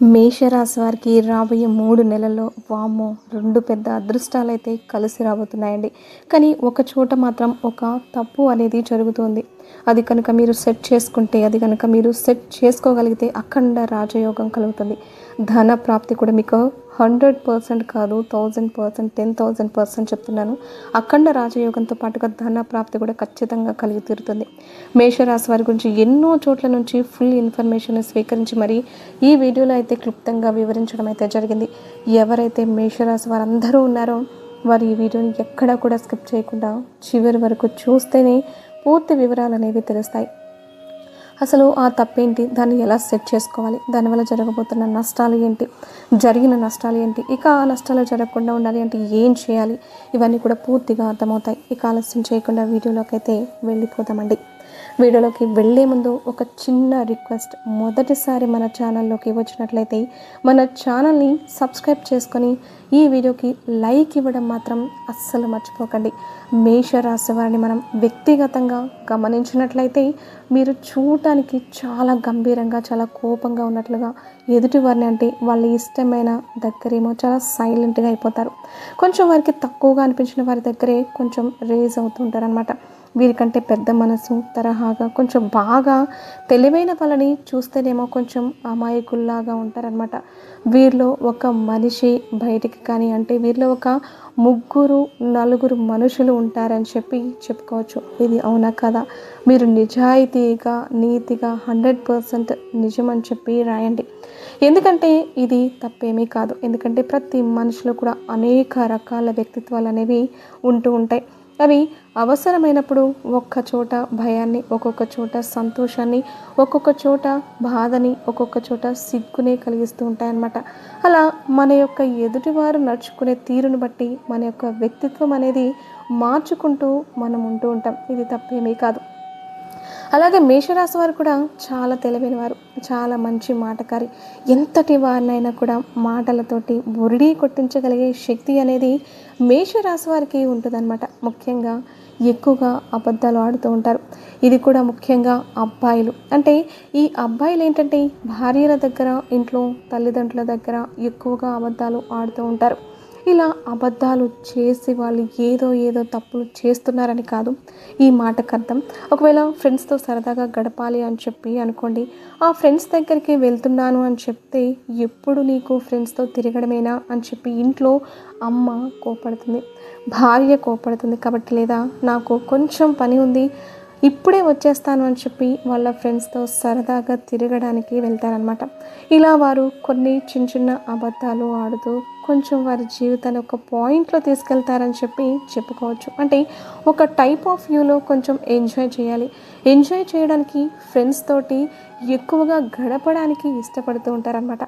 మేషరాశి వారికి రాబోయే మూడు నెలల్లో వామ్మో రెండు పెద్ద అదృష్టాలు అయితే కలిసి రాబోతున్నాయండి. కానీ ఒక చోట మాత్రం ఒక తప్పు అనేది జరుగుతుంది. అది కనుక మీరు సెట్ చేసుకుంటే అది కనుక మీరు సెట్ చేసుకోగలిగితే అఖండ రాజయోగం కలుగుతుంది. ధన ప్రాప్తి కూడా మీకు హండ్రెడ్ పర్సెంట్ కాదు thousand percent ten thousand percent చెప్తున్నాను. అఖండ రాజయోగంతో పాటుగా ధన ప్రాప్తి కూడా ఖచ్చితంగా కలిగి తీరుతుంది. మేషరాశి వారి గురించి ఎన్నో చోట్ల నుంచి ఫుల్ ఇన్ఫర్మేషన్ స్వీకరించి మరి ఈ వీడియోలో అయితే క్లుప్తంగా వివరించడం అయితే జరిగింది. ఎవరైతే మేషరాశి వారందరూ ఉన్నారో వారు ఈ వీడియోని ఎక్కడా కూడా స్కిప్ చేయకుండా చివరి వరకు చూస్తేనే పూర్తి వివరాలు అనేవి తెలుస్తాయి. అసలు ఆ తప్పేంటి? దాన్ని ఎలా సెట్ చేసుకోవాలి? దానివల్ల జరగబోతున్న నష్టాలు ఏంటి? జరిగిన నష్టాలు ఏంటి? ఇక ఆ నష్టాలు జరగకుండా ఉండాలి అంటే ఏం చేయాలి? ఇవన్నీ కూడా పూర్తిగా అర్థమవుతాయి. ఇక ఆలస్యం చేయకుండా వీడియోలోకి అయితే వెళ్ళిపోతామండి వీడియోలోకి వెళ్ళే ముందు ఒక చిన్న రిక్వెస్ట్. మొదటిసారి మన ఛానల్లోకి వచ్చినట్లయితే మన ఛానల్ని సబ్స్క్రైబ్ చేసుకొని ఈ వీడియోకి లైక్ ఇవ్వడం మాత్రం అస్సలు మర్చిపోకండి. మేషరాశి వారిని మనం వ్యక్తిగతంగా గమనించినట్లయితే మీరు చూడటానికి చాలా గంభీరంగా చాలా కోపంగా ఉన్నట్లుగా ఎదుటి వారిని అంటే వాళ్ళ ఇష్టమైన దగ్గరేమో చాలా సైలెంట్గా అయిపోతారు. కొంచెం వారికి తక్కువగా అనిపించిన వారి దగ్గరే కొంచెం రేజ్ అవుతుంటారు అనమాట వీరికంటే పెద్ద మనసు తరహాగా కొంచెం బాగా తెలివైన వాళ్ళని చూస్తేనేమో కొంచెం అమాయకుల్లాగా ఉంటారనమాట వీరిలో ఒక మనిషి బయటికి కానీ అంటే వీరిలో ఒక ముగ్గురు నలుగురు మనుషులు ఉంటారని చెప్పి చెప్పుకోవచ్చు. ఇది అవునా కదా? మీరు నిజాయితీగా నీతిగా హండ్రెడ్ పర్సెంట్ నిజమని చెప్పి రాయండి. ఎందుకంటే ఇది తప్పేమీ కాదు. ఎందుకంటే ప్రతి మనిషిలో కూడా అనేక రకాల వ్యక్తిత్వాలు అనేవి ఉంటూ ఉంటాయి. అవి అవసరమైనప్పుడు ఒక్క చోట భయాన్ని ఒక్కొక్క చోట సంతోషాన్ని ఒక్కొక్క చోట బాధని ఒక్కొక్క చోట సిగ్గునే కలిగిస్తూ ఉంటాయన్నమాట. అలా మన యొక్క ఎదుటివారు నడుచుకునే తీరును బట్టి మన యొక్క వ్యక్తిత్వం అనేది మార్చుకుంటూ మనం ఉంటూ ఉంటాం. ఇది తప్పేమీ కాదు. అలాగే మేషరాశి వారు కూడా చాలా తెలివైన వారు చాలా మంచి మాటకారి. ఎంతటి వారినైనా కూడా మాటలతోటి బురిడి కొట్టించగలిగే శక్తి అనేది మేషరాశి వారికి ఉంటుందన్నమాట. ముఖ్యంగా ఎక్కువగా అబద్ధాలు ఆడుతూ ఉంటారు. ఇది కూడా ముఖ్యంగా అబ్బాయిలు. అంటే ఈ అబ్బాయిలు ఏంటంటే భార్యల దగ్గర ఇంట్లో తల్లిదండ్రుల దగ్గర ఎక్కువగా అబద్ధాలు ఆడుతూ ఉంటారు. ఇలా అబద్ధాలు చేసి వాళ్ళు ఏదో ఏదో తప్పులు చేస్తున్నారని కాదు. ఈ మాటకు అర్థం. ఒకవేళ ఫ్రెండ్స్తో సరదాగా గడపాలి అని చెప్పి అనుకోండి ఆ ఫ్రెండ్స్ దగ్గరికి వెళ్తున్నాను అని చెప్తే ఎప్పుడు నీకు ఫ్రెండ్స్తో తిరగడమేనా అని చెప్పి ఇంట్లో అమ్మ కోపడుతుంది భార్య కోపడుతుంది కాబట్టి లేదా నాకు కొంచెం పని ఉంది ఇప్పుడే వచ్చేస్తాను అని చెప్పి వాళ్ళ ఫ్రెండ్స్తో సరదాగా తిరగడానికి వెళ్తారనమాట ఇలా వారు కొన్ని చిన్న చిన్న అబద్ధాలు ఆడుతూ కొంచెం వారి జీవితాన్ని ఒక పాయింట్లో తీసుకెళ్తారని చెప్పి చెప్పుకోవచ్చు. అంటే ఒక టైప్ ఆఫ్ వ్యూలో కొంచెం ఎంజాయ్ చేయాలి. ఎంజాయ్ చేయడానికి ఫ్రెండ్స్ తోటి ఎక్కువగా గడపడానికి ఇష్టపడుతూ ఉంటారనమాట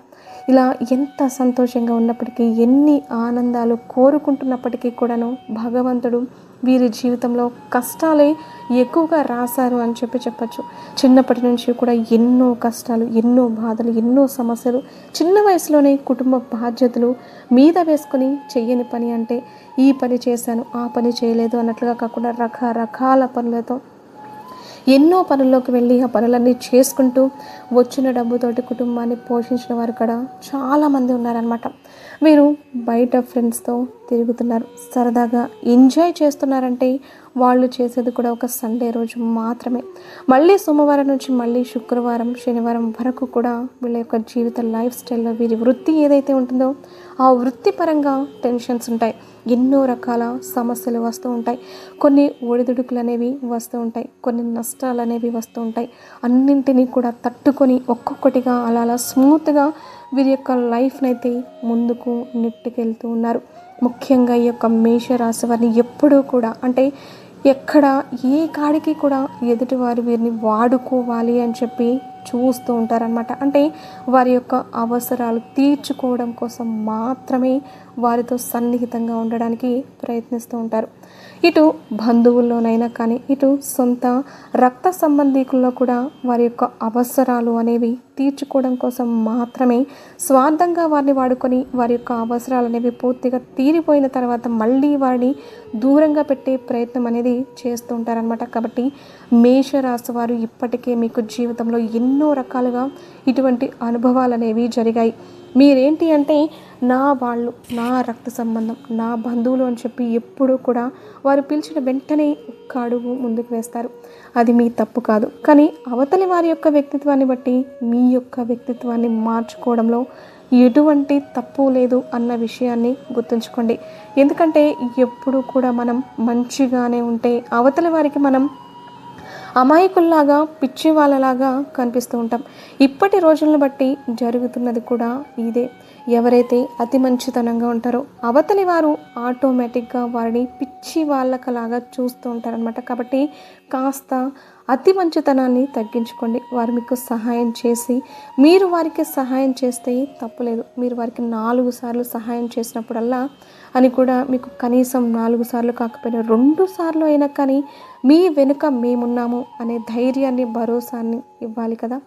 ఇలా ఎంత సంతోషంగా ఉన్నప్పటికీ ఎన్ని ఆనందాలు కోరుకుంటున్నప్పటికీ కూడాను భగవంతుడు వీరి జీవితంలో కష్టాలే ఎక్కువగా రాశారు అని చెప్పి చెప్పచ్చు. చిన్నప్పటి నుంచి కూడా ఎన్నో కష్టాలు ఎన్నో బాధలు ఎన్నో సమస్యలు చిన్న వయసులోనే కుటుంబ బాధ్యతలు మీద వేసుకొని చెయ్యని పని అంటే ఈ పని చేశాను ఆ పని చేయలేదు అన్నట్లుగా కాకుండా రకరకాల పనులతో ఎన్నో పనుల్లోకి వెళ్ళి ఆ పనులన్నీ చేసుకుంటూ వచ్చిన డబ్బుతోటి కుటుంబాన్ని పోషించిన వారు కూడా చాలామంది ఉన్నారనమాట వీరు బయట ఫ్రెండ్స్తో తిరుగుతున్నారు. సరదాగా ఎంజాయ్ చేస్తున్నారంటే వాళ్ళు చేసేది కూడా ఒక సండే రోజు మాత్రమే. మళ్ళీ సోమవారం నుంచి మళ్ళీ శుక్రవారం శనివారం వరకు కూడా వీళ్ళ యొక్క జీవిత లైఫ్ స్టైల్లో వీరి వృత్తి ఏదైతే ఉంటుందో ఆ వృత్తిపరంగా టెన్షన్స్ ఉంటాయి. ఎన్నో రకాల సమస్యలు వస్తూ ఉంటాయి. కొన్ని ఒడిదుడుకులు అనేవి వస్తూ ఉంటాయి. కొన్ని నష్టాలు అనేవి వస్తూ ఉంటాయి. అన్నింటినీ కూడా తట్టుకొని ఒక్కొక్కటిగా అలా అలా స్మూత్గా వీరి యొక్క లైఫ్ని అయితే ముందుకు నెట్టుకెళ్తూ ఉన్నారు. ముఖ్యంగా ఈ యొక్క మేషరాశి వారిని ఎప్పుడూ కూడా అంటే ఎక్కడ ఏ కాడికి కూడా ఎదుటివారు వీరిని వాడుకోవాలి అని చెప్పి చూస్తూ ఉంటారనమాట అంటే వారి యొక్క అవసరాలు తీర్చుకోవడం కోసం మాత్రమే వారితో సన్నిహితంగా ఉండడానికి ప్రయత్నిస్తూ ఉంటారు. ఇటు బంధువుల్లోనైనా కానీ ఇటు సొంత రక్త సంబంధికుల్లో కూడా వారి యొక్క అవసరాలు అనేవి తీర్చుకోవడం కోసం మాత్రమే స్వార్థంగా వారిని వాడుకొని వారి యొక్క అవసరాలు అనేవి పూర్తిగా తీరిపోయిన తర్వాత మళ్ళీ వారిని దూరంగా పెట్టే ప్రయత్నం అనేది చేస్తూ ఉంటారనమాట కాబట్టి మేషరాశి వారు ఇప్పటికే మీకు జీవితంలో ఎన్ని ఎన్నో రకాలుగా ఇటువంటి అనుభవాలు అనేవి జరిగాయి. మీరేంటి అంటే నా వాళ్ళు నా రక్త సంబంధం నా బంధువులు అని చెప్పి ఎప్పుడూ కూడా వారు పిలిచిన వెంటనే ఒక్క అడుగు ముందుకు వేస్తారు. అది మీ తప్పు కాదు. కానీ అవతలి వారి యొక్క వ్యక్తిత్వాన్ని బట్టి మీ యొక్క వ్యక్తిత్వాన్ని మార్చుకోవడంలో ఎటువంటి తప్పు లేదు అన్న విషయాన్ని గుర్తుంచుకోండి. ఎందుకంటే ఎప్పుడు కూడా మనం మంచిగానే ఉంటే అవతలి వారికి మనం అమాయకుల్లాగా పిచ్చి వాళ్ళలాగా కనిపిస్తూ ఉంటాం. ఇప్పటి రోజులను బట్టి జరుగుతున్నది కూడా ఇదే. ఎవరైతే అతి మంచితనంగా ఉంటారో అవతలి వారు ఆటోమేటిక్గా వారిని పిచ్చి వాళ్ళకలాగా చూస్తూ ఉంటారనమాట కాబట్టి కాస్త అతి మంచితనాన్ని తగ్గించుకోండి. వారు మీకు సహాయం చేసి మీరు వారికి సహాయం చేస్తే తప్పులేదు. మీరు వారికి నాలుగు సార్లు సహాయం చేసినప్పుడల్లా అని కూడా మీకు కనీసం నాలుగు సార్లు కాకపోయినా రెండు సార్లు అయినా కానీ మీ వెనుక మేమున్నాము అనే ధైర్యాన్ని భరోసాన్ని ఇవ్వాలి కదా.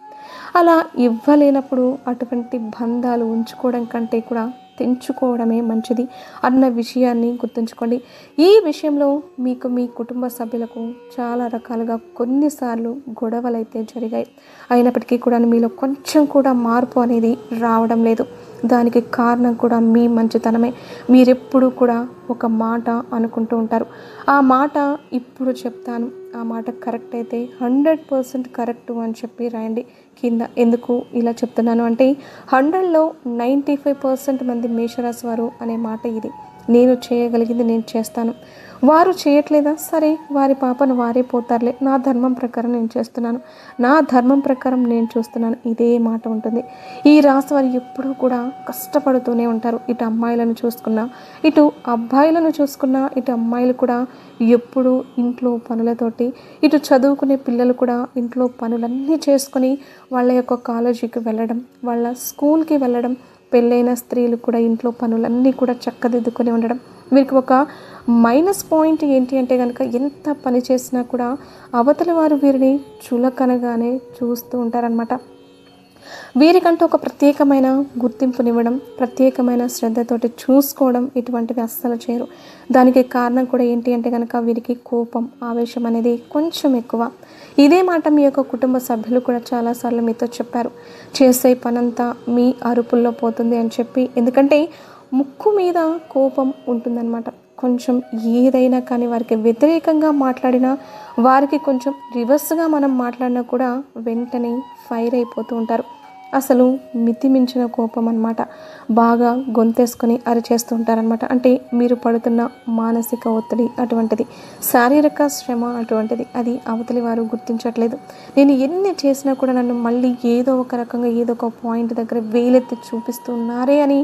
అలా ఇవ్వలేనప్పుడు అటువంటి బంధాలు ఉంచుకోవడం కంటే కూడా తెంచుకోవడమే మంచిది అన్న విషయాన్ని గుర్తుంచుకోండి. ఈ విషయంలో మీకు మీ కుటుంబ సభ్యులకు చాలా రకాలుగా కొన్నిసార్లు గొడవలు అయితే జరిగాయి. అయినప్పటికీ కూడా మీలో కొంచెం కూడా మార్పు అనేది రావడం లేదు. దానికి కారణం కూడా మీ మంచితనమే. మీరెప్పుడు కూడా ఒక మాట అనుకుంటూ ఉంటారు. ఆ మాట ఇప్పుడు చెప్తాను. ఆ మాట కరెక్ట్ అయితే హండ్రెడ్ పర్సెంట్ కరెక్ట్ అని చెప్పి రాయండి కింద. ఎందుకు ఇలా చెప్తున్నాను అంటే హండ్రెడ్లో నైంటీ ఫైవ్ పర్సెంట్ మంది మేషరాశి వారు అనే మాట ఇది. నేను చేయగలిగింది నేను చేస్తాను. వారు చేయట్లేదా? సరే వారి పాపను వారే పోతారులే. నా ధర్మం ప్రకారం నేను చేస్తున్నాను. నా ధర్మం ప్రకారం నేను చూస్తున్నాను. ఇదే మాట ఉంటుంది. ఈ రాశి వారు ఎప్పుడూ కూడా కష్టపడుతూనే ఉంటారు. ఇటు అమ్మాయిలను చూసుకున్నా ఇటు అబ్బాయిలను చూసుకున్నా ఇటు అమ్మాయిలు కూడా ఎప్పుడూ ఇంట్లో పనులతోటి ఇటు చదువుకునే పిల్లలు కూడా ఇంట్లో పనులన్నీ చేసుకొని వాళ్ళ యొక్క కాలేజీకి వెళ్ళడం వాళ్ళ స్కూల్కి వెళ్ళడం పెళ్ళైన స్త్రీలు కూడా ఇంట్లో పనులన్నీ కూడా చక్కదిద్దుకొని ఉండడం వీరికి ఒక మైనస్ పాయింట్ ఏంటి అంటే కనుక ఎంత పని చేసినా కూడా అవతల వారు వీరిని చులకనగానే చూస్తూ ఉంటారనమాట వీరికంటూ ఒక ప్రత్యేకమైన గుర్తింపునివ్వడం ప్రత్యేకమైన శ్రద్ధతోటి చూసుకోవడం ఇటువంటివి అస్సలు చేయరు. దానికి కారణం కూడా ఏంటి అంటే కనుక వీరికి కోపం ఆవేశం అనేది కొంచెం ఎక్కువ. ఇదే మాట మీ యొక్క కుటుంబ సభ్యులు కూడా చాలాసార్లు మీతో చెప్పారు. చేసే పనంతా మీ అరుపుల్లో పోతుంది అని చెప్పి. ఎందుకంటే ముక్కు మీద కోపం ఉంటుందన్నమాట. కొంచెం ఏదైనా కానీ వారికి వ్యతిరేకంగా మాట్లాడినా వారికి కొంచెం రివర్స్గా మనం మాట్లాడినా కూడా వెంటనే ఫైర్ అయిపోతూ ఉంటారు. అసలు మితిమించిన కోపం అన్నమాట. బాగా గొంతేసుకొని అరిచేస్తూ ఉంటారనమాట అంటే మీరు పడుతున్న మానసిక ఒత్తిడి అటువంటిది శారీరక శ్రమ అటువంటిది అది అవతలి వారు గుర్తించట్లేదు. నేను ఎన్ని చేసినా కూడా నన్ను మళ్ళీ ఏదో ఒక రకంగా ఏదో ఒక పాయింట్ దగ్గర వేలెత్తి చూపిస్తున్నారే అని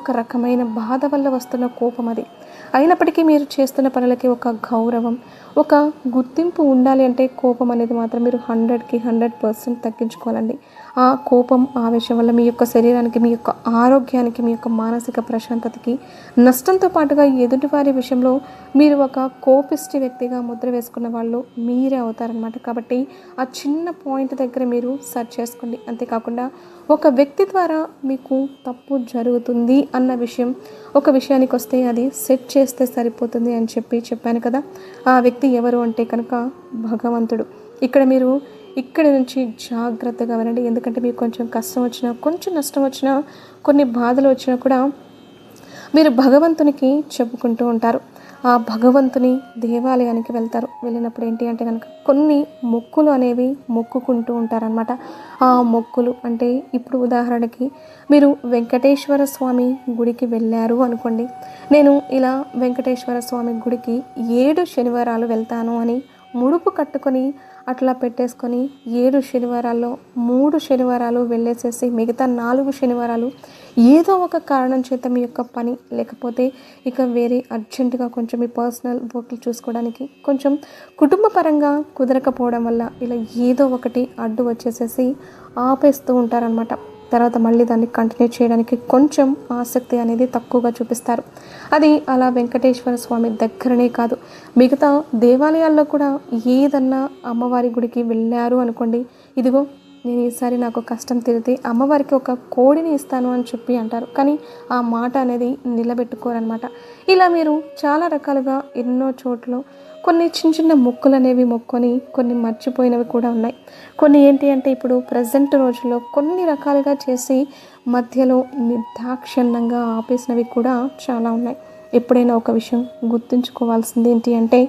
ఒక రకమైన బాధ వల్ల వస్తున్న కోపం అది. అయినప్పటికీ మీరు చేస్తున్న పనులకి ఒక గౌరవం ఒక గుర్తింపు ఉండాలి అంటే కోపం అనేది మాత్రం మీరు హండ్రెడ్కి హండ్రెడ్ పర్సెంట్ తగ్గించుకోవాలండి. ఆ కోపం ఆవేశం వల్ల మీ యొక్క శరీరానికి మీ యొక్క ఆరోగ్యానికి మీ యొక్క మానసిక ప్రశాంతతకి నష్టంతో పాటుగా ఎదుటివారి విషయంలో మీరు ఒక కోపిష్టి వ్యక్తిగా ముద్ర వేసుకున్న వాళ్ళు మీరే అవుతారనమాట కాబట్టి ఆ చిన్న పాయింట్ దగ్గర మీరు సెర్చ్ చేసుకోండి. అంతేకాకుండా ఒక వ్యక్తి ద్వారా మీకు తప్పు జరుగుతుంది అన్న విషయం ఒక విషయానికి వస్తే అది సెట్ చేస్తే సరిపోతుంది అని చెప్పి చెప్పాను కదా. ఆ వ్యక్తి ఎవరు అంటే కనుక భగవంతుడు. ఇక్కడ మీరు ఇక్కడి నుంచి జాగ్రత్తగా వినండి ఎందుకంటే మీకు కొంచెం కష్టం వచ్చినా కొంచెం నష్టం వచ్చినా కొన్ని బాధలు వచ్చినా కూడా మీరు భగవంతునికి చెప్పుకుంటూ ఉంటారు. ఆ భగవంతుని దేవాలయానికి వెళ్తారు. వెళ్ళినప్పుడు ఏంటి అంటే కనుక కొన్ని మొక్కులు అనేవి మొక్కుకుంటూ ఉంటారనమాట ఆ మొక్కులు అంటే ఇప్పుడు ఉదాహరణకి మీరు వెంకటేశ్వర స్వామి గుడికి వెళ్ళారు అనుకోండి. నేను ఇలా వెంకటేశ్వర స్వామి గుడికి ఏడు శనివారాలు వెళ్తాను అని ముడుపు కట్టుకొని అట్లా పెట్టేసుకొని ఏడు శనివారాల్లో మూడు శనివారాలు వెళ్ళేసేసి మిగతా నాలుగు శనివారాలు ఏదో ఒక కారణం చేత మీ యొక్క పని లేకపోతే ఇక వేరే అర్జెంటుగా కొంచెం మీ పర్సనల్ వర్క్లు చూసుకోవడానికి కొంచెం కుటుంబ పరంగా కుదరకపోవడం వల్ల ఇలా ఏదో ఒకటి అడ్డు వచ్చేసేసి ఆపేస్తూ ఉంటారనమాట తర్వాత మళ్ళీ దాన్ని కంటిన్యూ చేయడానికి కొంచెం ఆసక్తి అనేది తక్కువగా చూపిస్తారు. అది అలా వెంకటేశ్వర స్వామి దగ్గరనే కాదు. మిగతా దేవాలయాల్లో కూడా ఏదన్నా అమ్మవారి గుడికి వెళ్ళారు అనుకోండి ఇదిగో నేను ఈసారి నాకు కష్టం తీరితే అమ్మవారికి ఒక కోడిని ఇస్తాను అని చెప్పి అంటారు. కానీ ఆ మాట అనేది నిలబెట్టుకోరనమాట ఇలా మీరు చాలా రకాలుగా ఎన్నో చోట్ల కొన్ని చిన్న చిన్న మొక్కులు అనేవి మొక్కొని కొన్ని మర్చిపోయినవి కూడా ఉన్నాయి. కొన్ని ఏంటి అంటే ఇప్పుడు ప్రజెంట్ రోజుల్లో కొన్ని రకాలుగా చేసి మధ్యలో నిర్దాక్షిణ్యంగా ఆపేసినవి కూడా చాలా ఉన్నాయి. ఎప్పుడైనా ఒక విషయం గుర్తుంచుకోవాల్సింది ఏంటి అంటే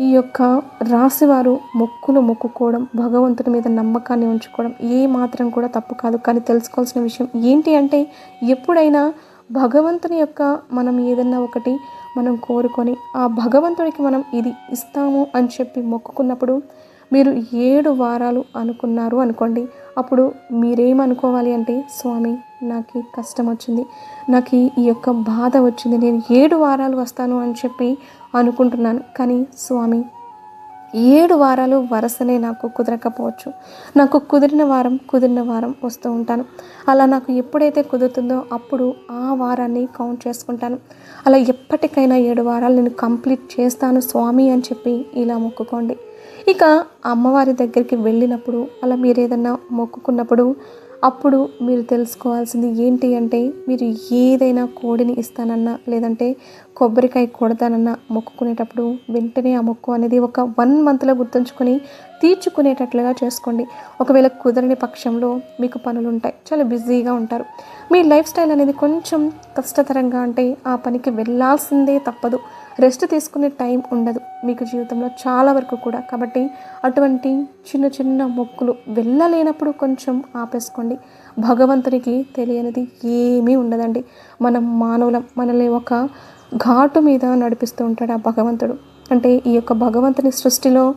ఈ యొక్క రాశివారు మొక్కులు మొక్కుకోవడం భగవంతుడి మీద నమ్మకాన్ని ఉంచుకోవడం ఏ మాత్రం కూడా తప్పు కాదు. కానీ తెలుసుకోవాల్సిన విషయం ఏంటి అంటే ఎప్పుడైనా భగవంతుని యొక్క మనం ఏదన్నా ఒకటి మనం కోరుకొని ఆ భగవంతుడికి మనం ఇది ఇస్తాము అని చెప్పి మొక్కుకున్నప్పుడు మీరు ఏడు వారాలు అనుకున్నారు అనుకోండి అప్పుడు మీరేమనుకోవాలి అంటే స్వామి నాకు కష్టం వచ్చింది నాకు ఈ యొక్క బాధ వచ్చింది నేను ఏడు వారాలు వస్తాను అని చెప్పి అనుకుంటున్నాను. కానీ స్వామి ఏడు వారాలు వరుసనే నాకు కుదరకపోవచ్చు. నాకు కుదిరిన వారం కుదిరిన వారం వస్తూ ఉంటాను. అలా నాకు ఎప్పుడైతే కుదురుతుందో అప్పుడు ఆ వారాన్ని కౌంట్ చేసుకుంటాను. అలా ఎప్పటికైనా ఏడు వారాలు నేను కంప్లీట్ చేస్తాను స్వామి అని చెప్పి ఇలా మొక్కుకోండి. ఇక అమ్మవారి దగ్గరికి వెళ్ళినప్పుడు అలా మీరు ఏదన్నా మొక్కుకున్నప్పుడు అప్పుడు మీరు తెలుసుకోవాల్సింది ఏంటి అంటే మీరు ఏదైనా కోడిని ఇస్తానన్నా లేదంటే కొబ్బరికాయ కొడతానన్నా మొక్కుకునేటప్పుడు వెంటనే ఆ మొక్కు అనేది ఒక వన్ మంత్లో గుర్తుంచుకొని తీర్చుకునేటట్లుగా చేసుకోండి. ఒకవేళ కుదరని పక్షంలో మీకు పనులు ఉంటాయి చాలా బిజీగా ఉంటారు. మీ లైఫ్ స్టైల్ అనేది కొంచెం కష్టతరంగా అంటే ఆ పనికి వెళ్ళాల్సిందే తప్పదు. రెస్ట్ తీసుకునే టైం ఉండదు మీకు జీవితంలో చాలా వరకు కూడా. కాబట్టి అటువంటి చిన్న చిన్న మొక్కులు వెళ్ళలేనప్పుడు కొంచెం ఆపేసుకోండి. భగవంతునికి తెలియనిది ఏమీ ఉండదండి. మనం మానవులం మనల్ని ఒక ఘాటు మీద నడిపిస్తూ ఉంటాడు ఆ భగవంతుడు. అంటే ఈ యొక్క భగవంతుని సృష్టిలో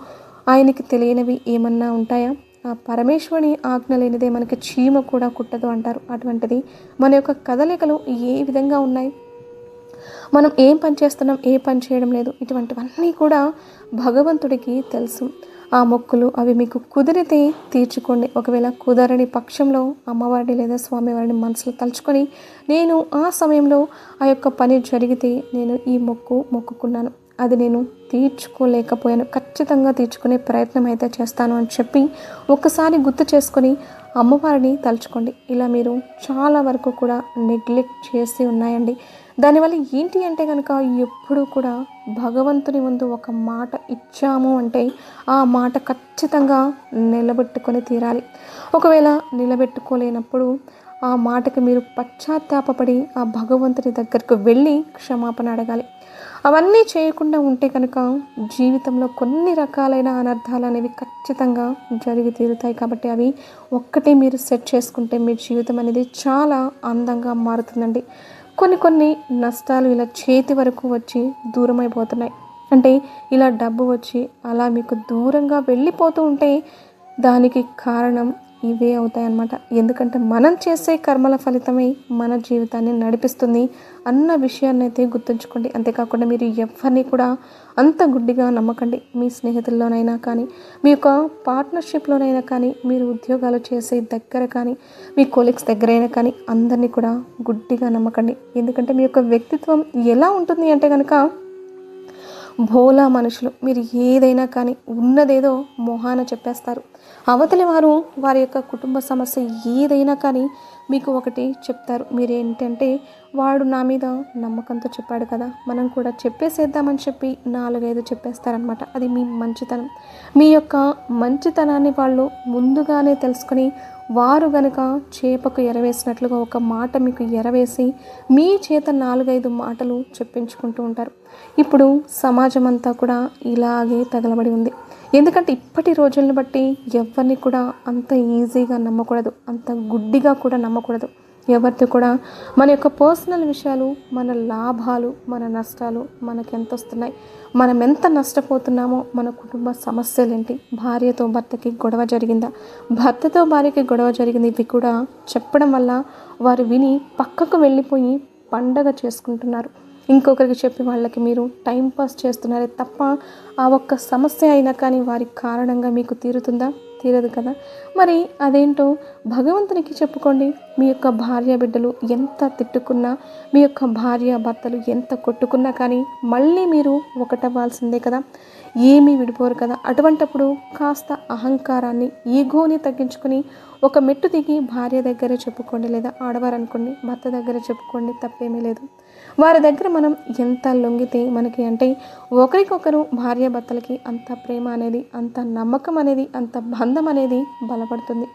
ఆయనకి తెలియనివి ఏమన్నా ఉంటాయా? ఆ పరమేశ్వరుని ఆజ్ఞ లేనిదే మనకి చీమ కూడా కుట్టదు అంటారు. అటువంటిది మన యొక్క కదలికలు ఏ విధంగా ఉన్నాయి? మనం ఏం పని చేస్తున్నాం ఏ పని చేయడం లేదు ఇటువంటివన్నీ కూడా భగవంతుడికి తెలుసు. ఆ మొక్కులు అవి మీకు కుదిరితే తీర్చుకోండి. ఒకవేళ కుదరని పక్షంలో అమ్మవారిని లేదా స్వామివారిని మనసులో తలుచుకొని నేను ఆ సమయంలో ఆ యొక్క పని జరిగితే నేను ఈ మొక్కు మొక్కుకున్నాను. అది నేను తీర్చుకోలేకపోయాను. ఖచ్చితంగా తీర్చుకునే ప్రయత్నం అయితే చేస్తాను అని చెప్పి ఒక్కసారి గుర్తు చేసుకొని అమ్మవారిని తలుచుకోండి. ఇలా మీరు చాలా వరకు కూడా నెగ్లెక్ట్ చేసి ఉన్నాయండి. దానివల్ల ఏంటి అంటే కనుక ఎప్పుడు కూడా భగవంతుని ముందు ఒక మాట ఇచ్చాము అంటే ఆ మాట ఖచ్చితంగా నిలబెట్టుకొని తీరాలి. ఒకవేళ నిలబెట్టుకోలేనప్పుడు ఆ మాటకి మీరు పశ్చాత్తాపపడి ఆ భగవంతుని దగ్గరకు వెళ్ళి క్షమాపణ అడగాలి. అవన్నీ చేయకుండా ఉంటే కనుక జీవితంలో కొన్ని రకాలైన అనర్థాలు అనేవి ఖచ్చితంగా జరిగి తీరుతాయి కాబట్టి అవి ఒక్కటే మీరు సెట్ చేసుకుంటే మీ జీవితం అనేది చాలా అందంగా మారుతుందండి. కొన్ని కొన్ని నష్టాలు ఇలా చేతి వరకు వచ్చి దూరమైపోతున్నాయి. అంటే ఇలా డబ్బు వచ్చి అలా మీకు దూరంగా వెళ్ళిపోతూ ఉంటే దానికి కారణం ఇవే అవుతాయన్నమాట. ఎందుకంటే మనం చేసే కర్మల ఫలితమే మన జీవితాన్ని నడిపిస్తుంది అన్న విషయాన్ని అయితే గుర్తుంచుకోండి. అంతేకాకుండా మీరు ఎవరిని కూడా అంత గుడ్డిగా నమ్మకండి. మీ స్నేహితుల్లోనైనా కానీ మీ యొక్క పార్ట్నర్షిప్లోనైనా కానీ మీరు ఉద్యోగాలు చేసే దగ్గర కానీ మీ కొలీగ్స్ దగ్గరైనా కానీ అందరినీ కూడా గుడ్డిగా నమ్మకండి. ఎందుకంటే మీ యొక్క వ్యక్తిత్వం ఎలా ఉంటుంది అంటే కనుక భోలా మనుషులు. మీరు ఏదైనా కానీ ఉన్నదేదో మొహాన చెప్పేస్తారు. అవతలి వారు వారి యొక్క కుటుంబ సమస్య ఏదైనా కానీ మీకు ఒకటి చెప్తారు. మీరేంటంటే వాడు నా మీద నమ్మకంతో చెప్పాడు కదా మనం కూడా చెప్పేసేద్దామని చెప్పి నాలుగైదు చెప్పేస్తారనమాట అది మీ మంచితనం. మీ యొక్క మంచితనాన్ని వాళ్ళు ముందుగానే తెలుసుకొని వారు గనుక చేపకు ఎరవేసినట్లుగా ఒక మాట మీకు ఎరవేసి మీ చేత నాలుగైదు మాటలు చెప్పించుకుంటూ ఉంటారు. ఇప్పుడు సమాజం అంతా కూడా ఇలాగే తగలబడి ఉంది. ఎందుకంటే ఇప్పటి రోజులను బట్టి ఎవరిని కూడా అంత ఈజీగా నమ్మకూడదు అంత గుడ్డిగా కూడా నమ్మకూడదు. ఎవరితో కూడా మన యొక్క పర్సనల్ విషయాలు మన లాభాలు మన నష్టాలు మనకు ఎంత వస్తున్నాయి మనం ఎంత నష్టపోతున్నామో మన కుటుంబ సమస్యలు ఏంటి భార్యతో భర్తకి గొడవ జరిగిందా? భర్తతో భార్యకి గొడవ జరిగింది ఇవి కూడా చెప్పడం వల్ల వారు విని పక్కకు వెళ్ళిపోయి పండగ చేసుకుంటున్నారు. ఇంకొకరికి చెప్పి వాళ్ళకి మీరు టైం పాస్ చేస్తున్నారే తప్ప ఆ ఒక్క సమస్య అయినా కానీ వారి కారణంగా మీకు తీరుతుందా? తీరదు కదా? మరి అదేంటో భగవంతునికి చెప్పుకోండి. మీ యొక్క భార్య బిడ్డలు ఎంత తిట్టుకున్నా మీ యొక్క భార్య భర్తలు ఎంత కొట్టుకున్నా కానీ మళ్ళీ మీరు ఒకటవ్వాల్సిందే కదా? ఏమీ విడిపోరు కదా? అటువంటప్పుడు కాస్త అహంకారాన్ని ఈగోని తగ్గించుకొని ఒక మెట్టు దిగి భార్య దగ్గర చెప్పుకోండి లేదా ఆడవారు అనుకోండి భర్త దగ్గర చెప్పుకోండి తప్పేమీ లేదు. వారి దగ్గర మనం ఎంత లొంగితే మనకి అంటే ఒకరికొకరు భార్య భర్తలకి అంత ప్రేమ అనేది అంత నమ్మకం అనేది అంత బంధం అనేది బలపడుతుంది.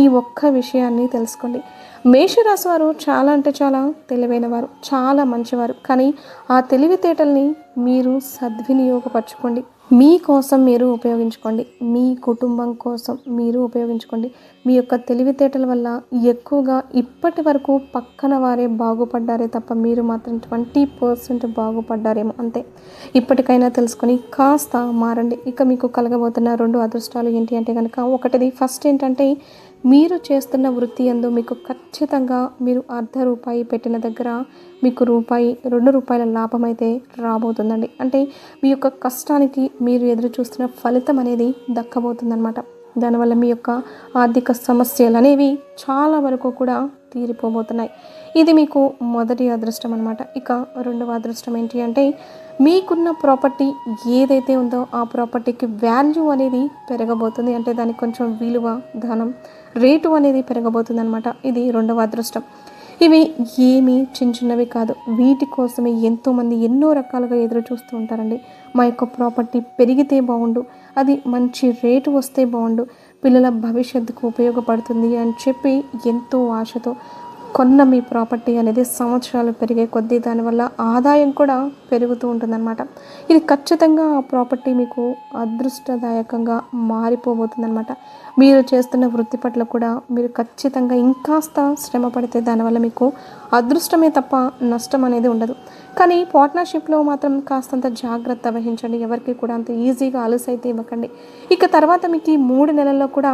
ఈ ఒక్క విషయాన్ని తెలుసుకోండి. మేషరాశి వారు చాలా అంటే చాలా తెలివైన వారు చాలా మంచివారు. కానీ ఆ తెలివితేటల్ని మీరు సద్వినియోగపరచుకోండి. మీకోసం మీరు ఉపయోగించుకోండి. మీ కుటుంబం కోసం మీరు ఉపయోగించుకోండి. మీ యొక్క తెలివితేటల వల్ల ఎక్కువగా ఇప్పటి వరకు పక్కన వారే బాగుపడ్డారే తప్ప మీరు మాత్రం ట్వంటీ పర్సెంట్ బాగుపడ్డారేమో అంతే. ఇప్పటికైనా తెలుసుకొని కాస్త మారండి. ఇక మీకు కలగబోతున్న రెండు అదృష్టాలు ఏంటి అంటే కనుక ఒకటిది ఫస్ట్ ఏంటంటే మీరు చేస్తున్న వృత్తి ఎందు మీకు ఖచ్చితంగా మీరు అర్ధ రూపాయి పెట్టిన దగ్గర మీకు రూపాయి రెండు రూపాయల లాభం అయితే రాబోతుందండి. అంటే మీ యొక్క కష్టానికి మీరు ఎదురు చూస్తున్న ఫలితం అనేది దక్కబోతుందన్నమాట. దానివల్ల మీ యొక్క ఆర్థిక సమస్యలు అనేవి చాలా వరకు కూడా తీరిపోబోతున్నాయి. ఇది మీకు మొదటి అదృష్టం అనమాట ఇక రెండవ అదృష్టం ఏంటి అంటే మీకున్న ప్రాపర్టీ ఏదైతే ఉందో ఆ ప్రాపర్టీకి వాల్యూ అనేది పెరగబోతుంది. అంటే దానికి కొంచెం విలువ ధనం రేటు అనేది పెరగబోతుంది అనమాట ఇది రెండవ అదృష్టం. ఇవి ఏమీ చిన్న చిన్నవి కాదు. వీటి కోసమే ఎంతోమంది ఎన్నో రకాలుగా ఎదురు చూస్తూ ఉంటారండి. మా యొక్క ప్రాపర్టీ పెరిగితే బాగుండు అది మంచి రేటు వస్తే బాగుండు పిల్లల భవిష్యత్తుకు ఉపయోగపడుతుంది అని చెప్పి ఎంతో ఆశతో కొన్న మీ ప్రాపర్టీ అనేది సంవత్సరాలు పెరిగే కొద్దీ దానివల్ల ఆదాయం కూడా పెరుగుతూ ఉంటుందన్నమాట. ఇది ఖచ్చితంగా ఆ ప్రాపర్టీ మీకు అదృష్టదాయకంగా మారిపోబోతుందన్నమాట. మీరు చేస్తున్న వృత్తి పట్ల కూడా మీరు ఖచ్చితంగా ఇంకాస్త శ్రమ పడితే దానివల్ల మీకు అదృష్టమే తప్ప నష్టం అనేది ఉండదు. కానీ పార్ట్నర్షిప్లో మాత్రం కాస్తంత జాగ్రత్త వహించండి. ఎవరికి కూడా అంత ఈజీగా అలసైతే ఇవ్వకండి. ఇక తర్వాత మీకు ఈ మూడు నెలల్లో కూడా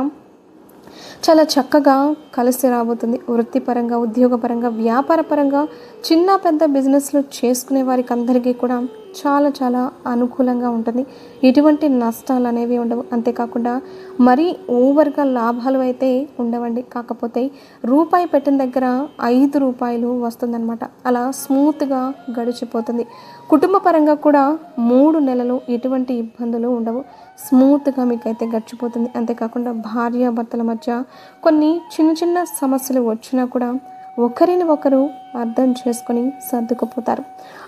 చాలా చక్కగా కలిసి రాబోతుంది. వృత్తిపరంగా ఉద్యోగపరంగా వ్యాపారపరంగా చిన్న పెద్ద బిజినెస్లు చేసుకునే వారికి అందరికీ కూడా చాలా చాలా అనుకూలంగా ఉంటుంది. ఎటువంటి నష్టాలు అనేవి ఉండవు. అంతేకాకుండా మరీ ఓవర్గా లాభాలు అయితే ఉండవండి. కాకపోతే రూపాయి పెట్టిన దగ్గర ఐదు రూపాయలు వస్తుందన్నమాట. అలా స్మూత్గా గడిచిపోతుంది. కుటుంబ పరంగా కూడా మూడు నెలలు ఎటువంటి ఇబ్బందులు ఉండవు. స్మూత్గా మీకైతే గడిచిపోతుంది. అంతేకాకుండా భార్యాభర్తల మధ్య కొన్ని చిన్న చిన్న సమస్యలు వచ్చినా కూడా ఒకరిని ఒకరు అర్థం చేసుకొని సర్దుకుపోతారు.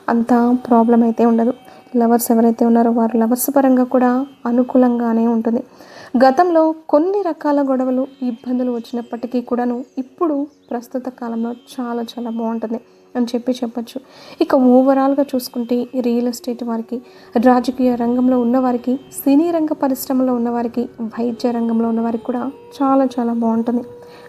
అంత ప్రాబ్లం అయితే ఉండదు. లవర్స్ ఎవరైతే ఉన్నారో వారు లవర్స్ పరంగా కూడా అనుకూలంగానే ఉంటుంది. గతంలో కొన్ని రకాల గొడవలు ఇబ్బందులు వచ్చినప్పటికీ కూడాను ఇప్పుడు ప్రస్తుత కాలంలో చాలా చాలా బాగుంటుంది అని చెప్పి చెప్పచ్చు. ఇక ఓవరాల్గా చూసుకుంటే రియల్ ఎస్టేట్ వారికి రాజకీయ రంగంలో ఉన్నవారికి సినీ రంగ పరిశ్రమలో ఉన్నవారికి వైద్య రంగంలో ఉన్నవారికి కూడా చాలా చాలా బాగుంటుంది.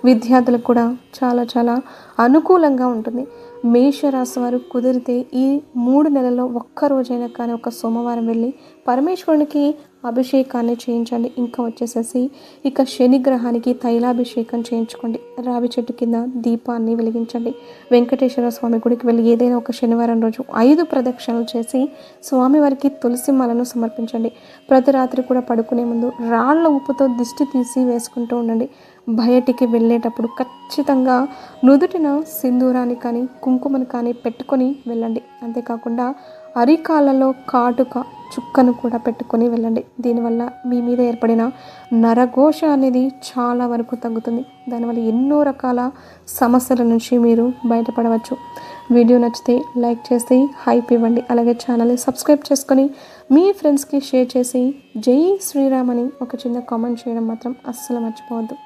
విద్యార్థులకు కూడా చాలా చాలా అనుకూలంగా ఉంటుంది. మేషరాశి వారు కుదిరితే ఈ మూడు నెలల్లో ఒక్క రోజైనా కానీ ఒక సోమవారం వెళ్ళి పరమేశ్వరునికి అభిషేకాన్ని చేయించండి. ఇంకా వచ్చేసేసి ఇక శని గ్రహానికి తైలాభిషేకం చేయించుకోండి. రావి చెట్టు కింద దీపాన్ని వెలిగించండి. వెంకటేశ్వర స్వామి గుడికి వెళ్ళి ఏదైనా ఒక శనివారం రోజు ఐదు ప్రదక్షిణలు చేసి స్వామివారికి తులసి మాలను సమర్పించండి. ప్రతి రాత్రి కూడా పడుకునే ముందు రాళ్ళ ఉప్పుతో దిష్టి తీసి వేసుకుంటూ ఉండండి. బయటికి వెళ్ళేటప్పుడు ఖచ్చితంగా నుదుటిన సింధూరాన్ని కానీ కుంకుమని కానీ పెట్టుకొని వెళ్ళండి. అంతేకాకుండా అరికాలలో కాటుక చుక్కను కూడా పెట్టుకొని వెళ్ళండి. దీనివల్ల మీ మీద ఏర్పడిన నరఘోష అనేది చాలా వరకు తగ్గుతుంది. దానివల్ల ఎన్నో రకాల సమస్యల నుంచి మీరు బయటపడవచ్చు. వీడియో నచ్చితే లైక్ చేసి హైప్ ఇవ్వండి. అలాగే ఛానల్ని సబ్స్క్రైబ్ చేసుకొని మీ ఫ్రెండ్స్కి షేర్ చేసి జై శ్రీరామ్ అని ఒక చిన్న కామెంట్ చేయడం మాత్రం అస్సలు మర్చిపోవద్దు.